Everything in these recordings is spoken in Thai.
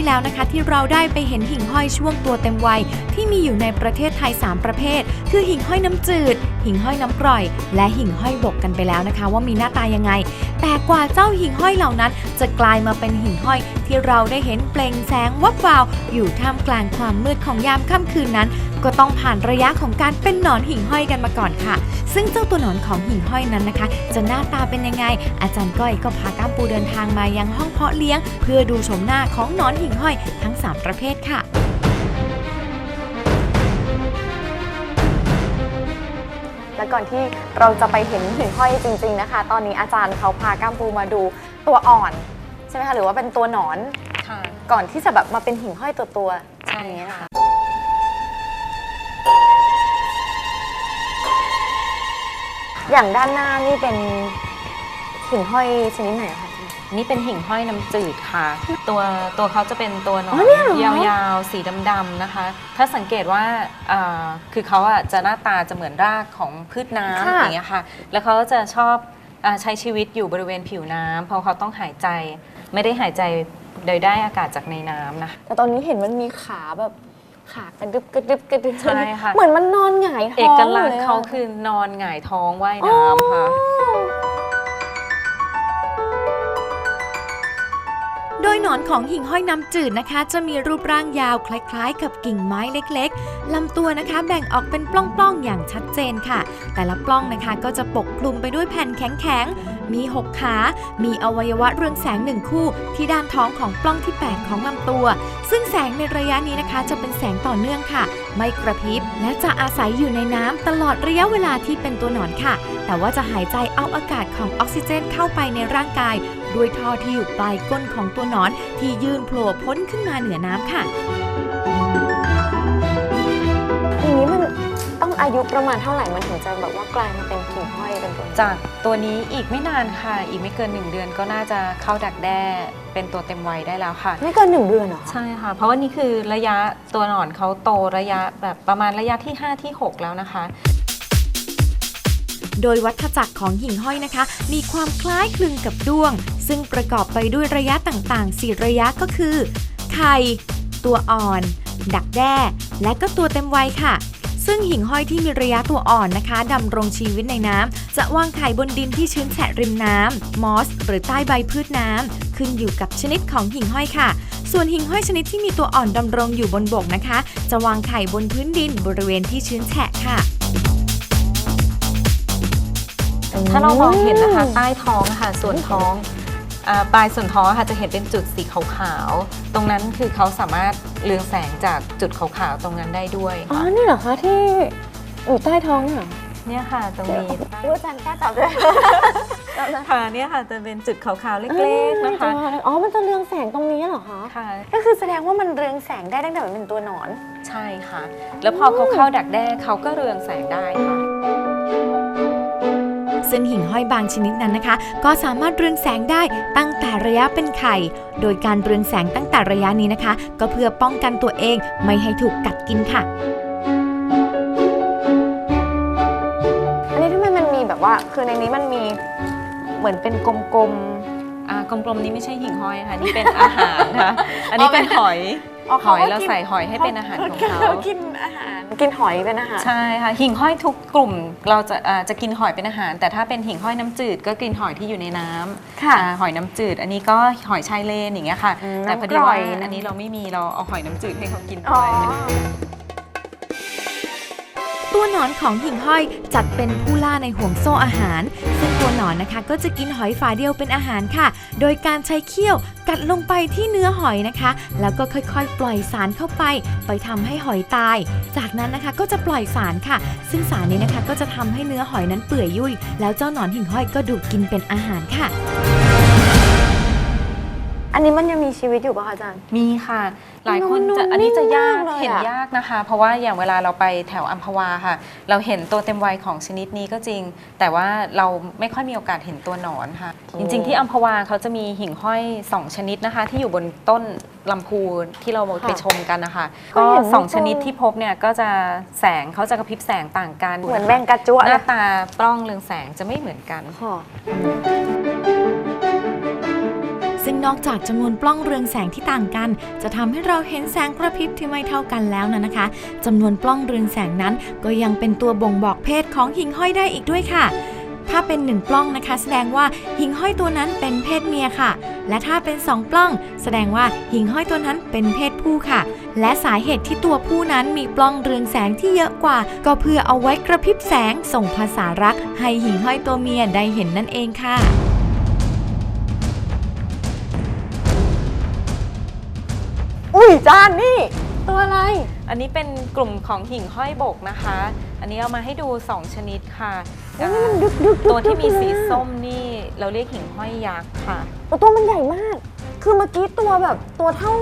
ที่แล้วนะคะ ที่เราได้ไปเห็นหิ่งห้อยช่วงตัวเต็มวัย ที่มีอยู่ในประเทศไทย 3 ประเภท คือหิ่งห้อยน้ำจืด หิ่งห้อยน้ำกร่อย และหิ่งห้อยบกกันไปแล้วนะคะ ว่ามีหน้าตายังไง แต่กว่าเจ้าหิ่งห้อยเหล่านั้น จะกลายมาเป็นหิ่งห้อย ที่เราได้เห็นเปล่งแสงวับวาว อยู่ท่ามกลางความมืดของยามค่ำคืนนั้น ก็ต้องผ่านระยะของการเป็นหนอนหิ่งห้อยกันมาก่อนค่ะ ซึ่งเจ้าตัวหนอนของหิ่งห้อยนั้นนะคะ จะหน้าตาเป็นยังไง อาจารย์ก้อยก็พาก้ามปูเดินทางมายังห้องเพาะเลี้ยง เพื่อดูชมหน้าของหนอนหิ่งห้อยทั้ง 3 ประเภทค่ะและก่อนที่เราจะไปเห็นหิ่งห้อยจริง ๆนะคะ ตอนนี้อาจารย์เขาพาก้ามปูมาดูตัวอ่อนใช่ไหมคะหรือว่าเป็นตัวหนอนค่ะก่อนที่จะแบบมาเป็นหิ่งห้อยตัวตัวๆใช่อย่างเงี้ยค่ะ อย่างด้านหน้านี่เป็นหิ่งห้อยชนิดไหนคะ นี่เป็นหิ่งห้อยน้ำจืดค่ะ ตัวตัวเขาจะเป็นตัวหนออ๋อเนี่ยเหรอนยาวๆ สีดำๆนะคะ ถ้าสังเกตว่าอ่าคือเขาอะจะหน้าตาจะเหมือนรากของพืชน้ำค่ะอย่างเงี้ยค่ะ แล้วเขาจะชอบอาใช้ชีวิตอยู่บริเวณผิวน้ำเพราะเขาต้องหายใจ ไม่ได้หายใจโดยได้อากาศจากในน้ำนะคะ แต่ตอนนี้เห็นมันมีขาแบบ ขากระดึบกระดึบกระดึบใช่ค่ะ เหมือนมันนอนหงายท้องเอกลักษยณ์อะเขาคือนอนหงายท้องว่ายน้ำค่ะ โดยหนอนของหิ่งห้อยน้ำจืดนะคะ จะมีรูปร่างยาวคล้ายๆ กับกิ่งไม้เล็กๆลำตัวนะคะแบ่งออกเป็นปล้องๆอย่างชัดเจนค่ะ แต่ละปล้องนะคะก็จะปกคลุมไปด้วยแผ่นแข็งๆ มี 6 ขา มีอวัยวะเรืองแสงหนึ่งคู่ ที่ด้านท้องของปล้องที่ 8 ของลำตัว ซึ่งแสงในระยะนี้นะคะ จะเป็นแสงต่อเนื่องค่ะ ไม่กระพริบ และจะอาศัยอยู่ในน้ำตลอดระยะเวลาที่เป็นตัวหนอนค่ะ แต่ว่าจะหายใจเอาอากาศของออกซิเจนเข้าไปในร่างกาย ด้วยท่อที่อยู่ปลายก้นของตัวหนอนที่ยื่นโผล่พ้นขึ้นมาเหนือน้ำค่ะอย่างนี้มันต้องอายุประมาณเท่าไหร่มันถึงจะแบบว่ากลายมาเป็น หิ่งห้อยเป็นตัวจากตัวนี้อีกไม่นานค่ะ อีกไม่เกิน 1 เดือนก็น่าจะเข้าดักแด้เป็นตัวเต็มวัยได้แล้วค่ะ ไม่เกินหนึ่งเดือนเหรอคะใช่ค่ะ เพราะว่านี่คือระยะตัวหนอนเขาโตระยะแบบประมาณระยะที่ 5 ที่ 6 แล้วนะคะ โดยวัฏจักรของหิ่งห้อยนะคะ มีความคล้ายคลึงกับด้วง ซึ่งประกอบไปด้วยระยะต่างๆ 4 ระยะก็คือ ไข่ ตัวอ่อน ดักแด้ และก็ตัวเต็มวัยค่ะ ซึ่งหิ่งห้อยที่มีระยะตัวอ่อนนะคะดำรงชีวิตในน้ำจะวางไข่บนดินที่ชื้นแฉะริมน้ำมอส หรือใต้ใบพืชน้ำขึ้นอยู่กับชนิดของหิ่งห้อยค่ะ ส่วนหิ่งห้อยชนิดที่มีตัวอ่อนดำรงอยู่บนบกนะคะ จะวางไข่บนพื้นดินบริเวณที่ชื้นแฉะค่ะถ้าเรามองเห็นนะคะใต้ท้องค่ะส่วนท้องอ่าปลายส่วนท้องค่ะจะเห็นเป็นจุดสีขาวๆ ตรงนั้นคือเขาสามารถ เรืองแสงจากจุดขาวๆตรงนั้นได้ด้วยอ๋อนี่เหรอคะที่อยู่ใต้ท้องเนี่ยเหรอเนี่ยค่ะตรงนี้รู้อาจารย์กล้าจับด้วยค่ะเนี่ยค่ะจะเป็นจุดขาวๆเล็กๆนะคะอ๋อ มันจะเรืองแสงตรงนี้เหรอคะ ค่ะ ก็คือแสดงว่ามันเรืองแสงได้ตั้งแต่มันเป็นตัวหนอน ใช่ค่ะ แล้วพอเขาเข้าดักแด้เขาก็เรืองแสงได้ค่ะ ซึ่งหิ่งห้อยบางชนิดนั้นนะคะ ก็สามารถเรืองแสงได้ตั้งแต่ระยะเป็นไข่ โดยการเรืองแสงตั้งแต่ระยะนี้นะคะ ก็เพื่อป้องกันตัวเองไม่ให้ถูกกัดกินค่ะอันนี้ทำไมมันมีแบบว่า คือในนี้มันมีเหมือนเป็นกลมอ่ากลมๆนี้ไม่ใช่หิ่งห้อยค่ะนี่เป็นอาหารค่ะ อันนี้เป็นหอย อ๋อหเขาอยก็เรากิน ใส่หอยให้เป็นอาหารของเขา กินอาหารกินหอยเป็นอาหาร ใช่ค่ะหิ่งห้อยทุกกลุ่มเราจะอ่าจะกินหอยเป็นอาหาร แต่ถ้าเป็นหิ่งห้อยน้ำจืดก็กินหอยที่อยู่ในน้ำค่ะอ่าหอยน้ำจืด อันนี้ก็หอยชายเลนอย่างเงี้ยค่ะ อืมแต่พอดีน้ำกร่ว่าอย อันนี้เราไม่มีเราเอาหอยน้ำจืดให้เขากินอ๋อด้วย ตัวหนอนของหิ่งห้อยจัดเป็นผู้ล่าในห่วงโซ่อาหาร ซึ่งตัวหนอนนะคะก็จะกินหอยฝาเดียวเป็นอาหารค่ะ โดยการใช้เขี้ยวกัดลงไปที่เนื้อหอยนะคะ แล้วก็ค่อยๆ ปล่อยสารเข้าไป ไปทำให้หอยตาย จากนั้นนะคะก็จะปล่อยสารค่ะ ซึ่งสารนี้นะคะก็จะทำให้เนื้อหอยนั้นเปื่อยยุ่ยแล้วเจ้าหนอนหิ่งห้อยก็ดูดกินเป็นอาหารค่ะ อันนี้มันยังมีชีวิตอยู่ป่ะคะอาจารย์ มีค่ะ หลายคนมันจะนุ่มอันนี้จะยากนิ่มมากเลยอะเห็นยากนะคะ เพราะว่าอย่างเวลาเราไปแถวอัมพวาค่ะ เราเห็นตัวเต็มวัยของชนิดนี้ก็จริง แต่ว่าเราไม่ค่อยมีโอกาสเห็นตัวหนอนค่ะ จริง ๆ ที่อัมพวาเขาจะมีหิ่งห้อย 2 ชนิดนะคะ ที่อยู่บนต้นลำพูที่เราไปชมกันนะคะก็สองชนิดที่พบเนี่ยก็จะแสงเขาจะกระพริบแสงต่างกันเหมือนแมงกะจั่วหเลน้ายตาปล้องเรืองแสงจะไม่เหมือนกันค่ะ ซึ่งนอกจากจำนวนปล้องเรืองแสงที่ต่างกัน จะทำให้เราเห็นแสงกระพริบที่ไม่เท่ากันแล้วนะนะคะจำนวนปล้องเรืองแสงนั้น ก็ยังเป็นตัวบ่งบอกเพศของหิ่งห้อยได้อีกด้วยค่ะถ้าเป็นหนึ่งปล้องนะคะ แสดงว่าหิ่งห้อยตัวนั้นเป็นเพศเมียค่ะ และถ้าเป็นสองปล้อง แสดงว่าหิ่งห้อยตัวนั้นเป็นเพศผู้ค่ะ และสาเหตุที่ตัวผู้นั้นมีปล้องเรืองแสงที่เยอะกว่า ก็เพื่อเอาไว้กระพริบแสงส่งภาษารัก ให้หิ่งห้อยตัวเมียได้เห็นนั่นเองค่ะ จานนี่ ตัวอะไร อันนี้เป็นกลุ่มของหิ่งห้อยบกนะคะ อันนี้เอามาให้ดู 2 ชนิดค่ะโอ้ยนี่มันดึกดึกดึกตัวที่มีดึกเลยสีอะส้มนี่เราเรียกหิ่งห้อยยักษ์ค่ะ โอ้ตัวมันใหญ่มาก คือเมื่อกี้ตัวแบบตัวเท่า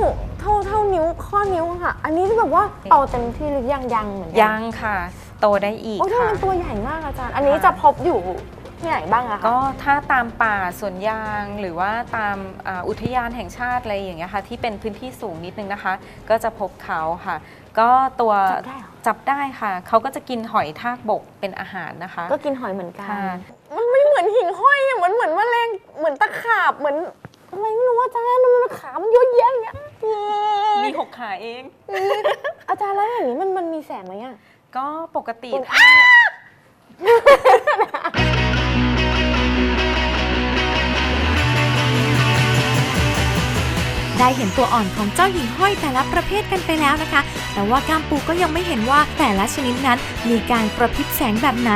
เท่าเท่านิ้วข้อนิ้วอะค่ะ อันนี้แบบว่าโตเต็มที่หรือยังยังเหมือนกัยังค่ะ โตได้อีกโอ้ยทำไมค่ะ มันตัวใหญ่มากอาจารย์ อันนี้ค่ะ จะพบอยู่ ที่ไหนบ้างอะคะ ก็ถ้าตามป่าสวนยางหรือว่าตามอ่าอุทยานแห่งชาติอะไรอย่างเงี้ยค่ะที่เป็นพื้นที่สูงนิดนึงนะคะ ก็จะพบเขาค่ะ ก็ตัวจับได้เหรอ จับได้ค่ะ เขาก็จะกินหอยทากบกเป็นอาหารนะคะ ก็กินหอยเหมือนกัน ค่ะ มันไม่เหมือนหิ่งห้อยอะเหมือนเหมือนแมลงเหมือนตะขาบเหมือนอะไรไม่รู้อาจารย์มันขามันเยอะแยะอย่างเงี้ยมีหกขาเอง อาจารย์แล้วอย่างนี้มันมันมีแสงไหมอะ ก็ปกติคุณถ้า ได้เห็นตัวอ่อนของเจ้าหิ่งห้อยแต่ละประเภทกันไปแล้วนะคะ แต่ว่าก้ามปูก็ยังไม่เห็นว่าแต่ละชนิดนั้นมีการกระพริบแสงแบบไหน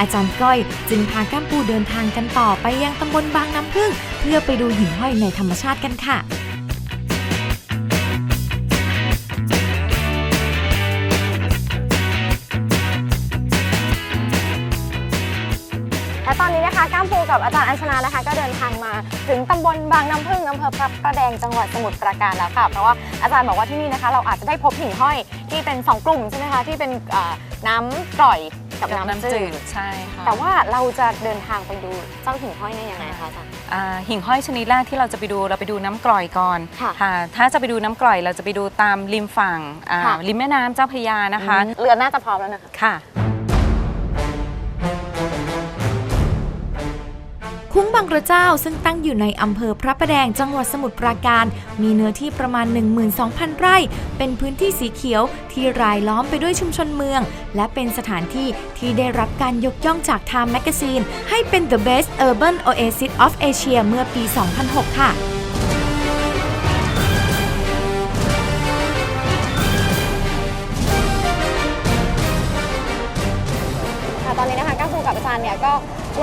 อาจารย์ก้อยจึงพาก้ามปูเดินทางกันต่อไปยังตำบลบางน้ำพึ่ง เพื่อไปดูหิ่งห้อยในธรรมชาติกันค่ะและตอนนี้นะคะก้ามปูกับอาจารย์อัญชนานะคะ ก็เดินทางมา ถึงตำบลบางน้ำพึ่งอำเภอพระประแดงจังหวัดสมุทรปราการแล้วค่ะเพราะว่าอาจารย์บอกว่าที่นี่นะคะ เราอาจจะได้พบหิ่งห้อยที่เป็นสองกลุ่มใช่ไหมคะที่เป็นเอ่อน้ำกร่อยกับกับน้ำน้ำจืจืดดใช่ค่ะแต่ว่าเราจะเดินทางไปดูเจ้าหิ่งห้อยเนี่ยยังไงคะอาจารย์ อ่าหิ่งห้อยชนิดแรกที่เราจะไปดูเราไปดูน้ำกร่อยก่อนค่ะถ้าจะไปดูน้ำกร่อยเราจะไปดูตามริมฝั่งอ่าค่ะ ริมแม่น้ำเจ้าพระยานะคะ เรือน่าจะพร้อมแล้วนะคะ ค่ะ บางกระเจ้าซึ่งตั้งอยู่ในอำเภอพระประแดงจังหวัดสมุทรปราการ มีเนื้อที่ประมาณ 12,000 ไร่ เป็นพื้นที่สีเขียวที่รายล้อมไปด้วยชุมชนเมือง และเป็นสถานที่ที่ได้รับการยกย่องจาก Time Magazine ให้เป็น The Best Urban Oasis of Asia เมื่อปี 2006 ค่ะค่ะ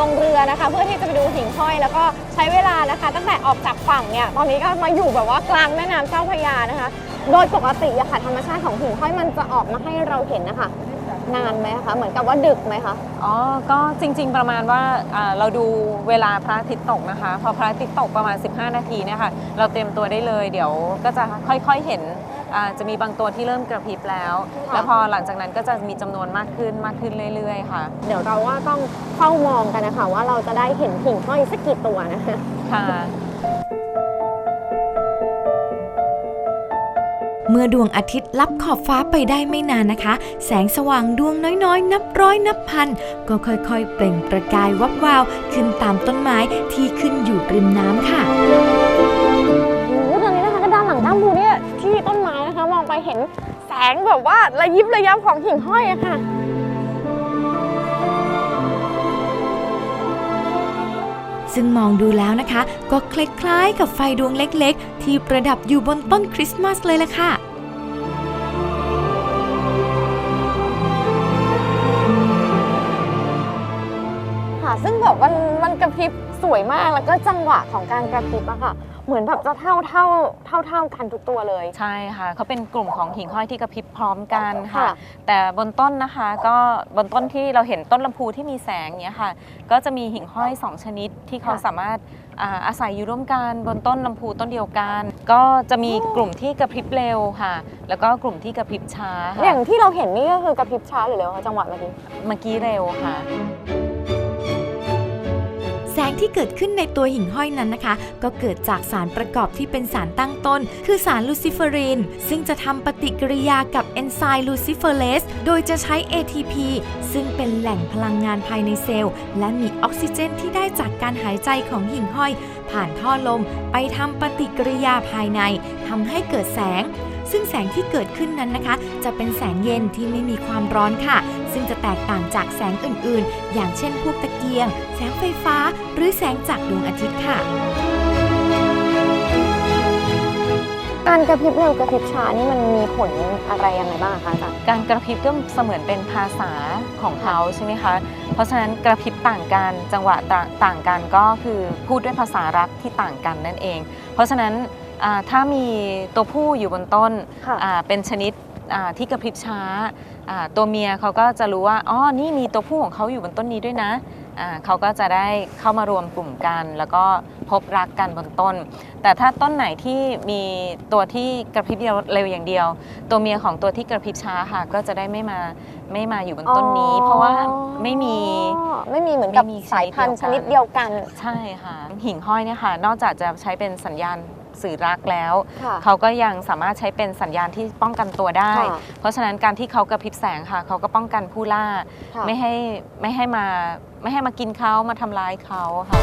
ลงเรือนะคะ เพื่อที่จะไปดูหิ่งห้อยแล้วก็ใช้เวลานะคะ ตั้งแต่ออกจากฝั่งเนี่ยตอนนี้ก็มาอยู่แบบว่ากลางแม่น้ำเจ้าพระยานะคะ โดยปกติอะค่ะธรรมชาติของหิ่งห้อยมันจะออกมาให้เราเห็นนะคะนานไหมคะเหมือนกับว่าดึกไหมคะอ๋อ ก็จริงๆประมาณว่าอ่าเราดูเวลาพระอาทิตย์ตกนะคะ พอพระอาทิตย์ตกประมาณ 15 นาทีเนี่ยค่ะ เราเตรียมตัวได้เลย เดี๋ยวก็จะค่อยๆเห็น จะมีบางตัวที่เริ่มกระพริบแล้วค่ะแล้วพอหลังจากนั้นก็จะมีจำนวนมากขึ้นมากขึ้นเรื่อย ๆ ค่ะ เดี๋ยวเราว่าต้องเฝ้ามองกันนะคะว่าเราจะได้เห็นหิ่งห้อยสักกี่ตัวนะคะค่ะเมื่อดวงอาทิตย์ลับขอบฟ้าไปได้ไม่นานนะคะ แสงสว่างดวงน้อยๆ นับร้อยนับพัน ก็ค่อยๆ เปล่งประกายวับวาว ขึ้นตามต้นไม้ที่ขึ้นอยู่ริมน้ำค่ะ เห็นแสงแบบว่าระยิบระยับของหิ่งห้อยอะค่ะ ซึ่งมองดูแล้วนะคะ ก็คล้ายๆกับไฟดวงเล็กๆ ที่ประดับอยู่บนต้นคริสต์มาสเลยล่ะค่ะค่ะซึ่งแบบมันมันกระพริบสวยมากแล้วก็จังหวะของการกระพริบอะค่ะ เหมือนแบบจะเท่าเท่าเท่าเท่ากันทุกตัวเลย ใช่ค่ะเขาเป็นกลุ่มของหิ่งห้อยที่กระพริบพร้อมกันค่ะ ค่ะ แต่บนต้นนะคะก็บนต้นที่เราเห็นต้นลำพูที่มีแสงเนี้ยค่ะ ก็จะมีหิ่งห้อย2ชนิดที่เขาสามารถอ่าอาศัยอยู่ร่วมกันบนต้นลำพูต้นเดียวกัน ก็จะมีกลุ่มที่กระพริบเร็วค่ะ แล้วก็กลุ่มที่กระพริบช้าอค่ะย่างที่เราเห็นนี่ก็คือกระพริบช้าหรือเร็วคะจังหวะเมื่อกี้ เมื่อกี้เร็วค่ะแส งงที่เกิดขึ้นในตัวหิ่งห้อยนั้นนะคะ ก็เกิดจากสารประกอบที่เป็นสารตั้งต้น คือสารลูซิเฟอริน ซึ่งจะทำปฏิกิริยากับเอนไซม์ลูซิเฟอเรสโดยจะใช้ ATP ซึ่งเป็นแหล่งพลังงานภายในเซลล์ และมีออกซิเจนที่ได้จากการหายใจของหิ่งห้อย ผ่านท่อลมไปทำปฏิกิริยาภายในทำให้เกิดแสงซึ่งแสงที่เกิดขึ้นนั้นนะคะ จะเป็นแสงเย็นที่ไม่มีความร้อนค่ะ ซึ่งจะแตกต่างจากแสงอื่นๆ อย่างเช่นพวกตะเกียง แสงไฟฟ้า หรือแสงจากดวงอาทิตย์ค่ะการกระพริบเร็วกระพริบช้านี่มันมีผลอะไรยังไงบ้างคะอาจารย์การกระพริบก็เสมือนเป็นภาษาของเขาใช่ไหมคะ เพราะฉะนั้นกระพริบต่างกันจังหวะต่างต่างกันก็คือพูดด้วยภาษารักที่ต่างกันนั่นเอง เพราะฉะนั้นอ่าถ้ามีตัวผู้อยู่บนต้นค่ะอ่าเป็นชนิดอ่า ที่กระพริบช้าอ่าตัวเมียเขาก็จะรู้ว่าอ๋อนี่มีตัวผู้ของเขาอยู่บนต้นนี้ด้วยนะอ่าเขาก็จะได้เข้ามารวมกลุ่มกัน แล้วก็พบรักกันบนต้น แต่ถ้าต้นไหนที่มีตัวที่กระพริบเร็วอย่างเดียว ตัวเมียของตัวที่กระพริบช้าค่ะก็จะได้ไม่มาไม่มาอยู่บนต้นนี้ เพราะว่าไม่มีอ๋อไม่มีเหมือนกับไม่มีสายพันธุ์ชชนินิดดเดีเดียยววกักันนใช่ค่ะหิ่งห้อยเนี่ยค่ะนอกจากจะใช้เป็นสัญญาณ สื่อรักแล้วค่ะเขาก็ยังสามารถใช้เป็นสัญญาณที่ป้องกันตัวได้ค่ะเพราะฉะนั้นการที่เขากระพริบแสงค่ะ เขาก็ป้องกันผู้ล่าค่ะไม่ให้ไม่ให้มาไม่ให้มากินเขามาทำร้ายเขาค่ะ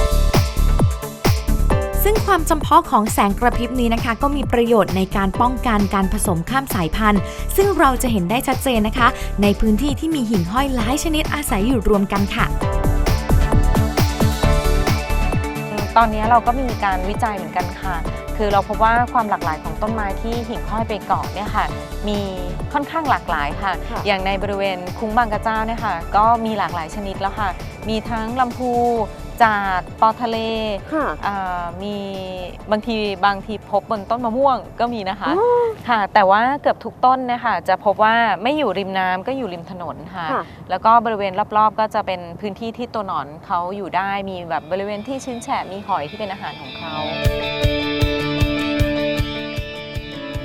ซึ่งความจำเพาะของแสงกระพริบนี้นะคะ ก็มีประโยชน์ในการป้องกันการผสมข้ามสายพันธุ์ ซึ่งเราจะเห็นได้ชัดเจนนะคะ ในพื้นที่ที่มีหิ่งห้อยหลายชนิดอาศัยอยู่รวมกันค่ะ ตอนนี้เราก็มีการวิจัยเหมือนกันค่ะ คือเราพบว่าความหลากหลายของต้นไม้ที่หิ่งห้อยไปเกาะเนี่ยค่ะ มีค่อนข้างหลากหลายค่ะ ค่ะ อย่างในบริเวณคุ้งบางกระเจ้าเนี่ยค่ะ ก็มีหลากหลายชนิดแล้วค่ะ มีทั้งลำพูจากปอทะเลค่ะ อ่ามีบางทีบางทีพบบนต้นมะม่วงก็มีนะคะค่ะ แต่ว่าเกือบทุกต้นเนะคะจะพบว่าไม่อยู่ริมน้ำก็อยู่ริมถนนค่ะ ค่ะ แล้วก็บริเวณรอบๆ ก็จะเป็นพื้นที่ที่ตัวหนอนเขาอยู่ได้มีแบบบริเวณที่ชื้นแฉะมีหอยที่เป็นอาหารของเขา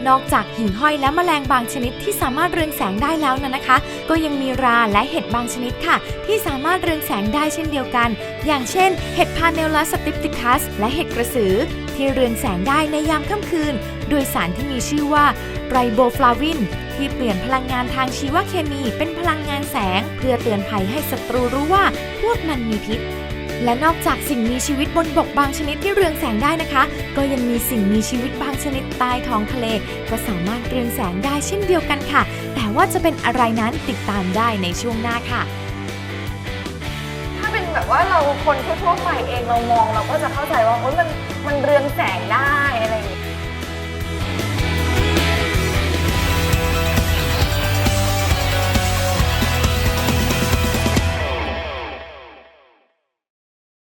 นอกจากหิ่งห้อยและแมลงบางชนิดที่สามารถเรืองแสงได้แล้วนะนะคะ ก็ยังมีราและเห็ดบางชนิดค่ะ ที่สามารถเรืองแสงได้เช่นเดียวกัน อย่างเช่น เห็ดพาเนล a สติปติคัส และเห็ดกระสือ ที่เรืองแสงได้ในยามค่ำคืน โดยสารที่มีชื่อว่าไรโบฟลาวินที่เปลี่ยนพลังงานทางชีวเคมีเป็นพลังงานแสง เพื่อเตือนภัยให้ศัตรูรู้ว่าพวกมันมีพิษ และนอกจากสิ่งมีชีวิตบนบกบางชนิดที่เรืองแสงได้นะคะ ก็ยังมีสิ่งมีชีวิตบางชนิดใต้ท้องทะเล ก็สามารถเรืองแสงได้เช่นเดียวกันค่ะ แต่ว่าจะเป็นอะไรนั้นติดตามได้ในช่วงหน้าค่ะ ถ้าเป็นแบบว่าเราคนทั่วๆไปเองเรามองเราก็จะเข้าใจว่าเฮ้ยมันมันเรืองแสงได้อะไรอย่างเงี้ย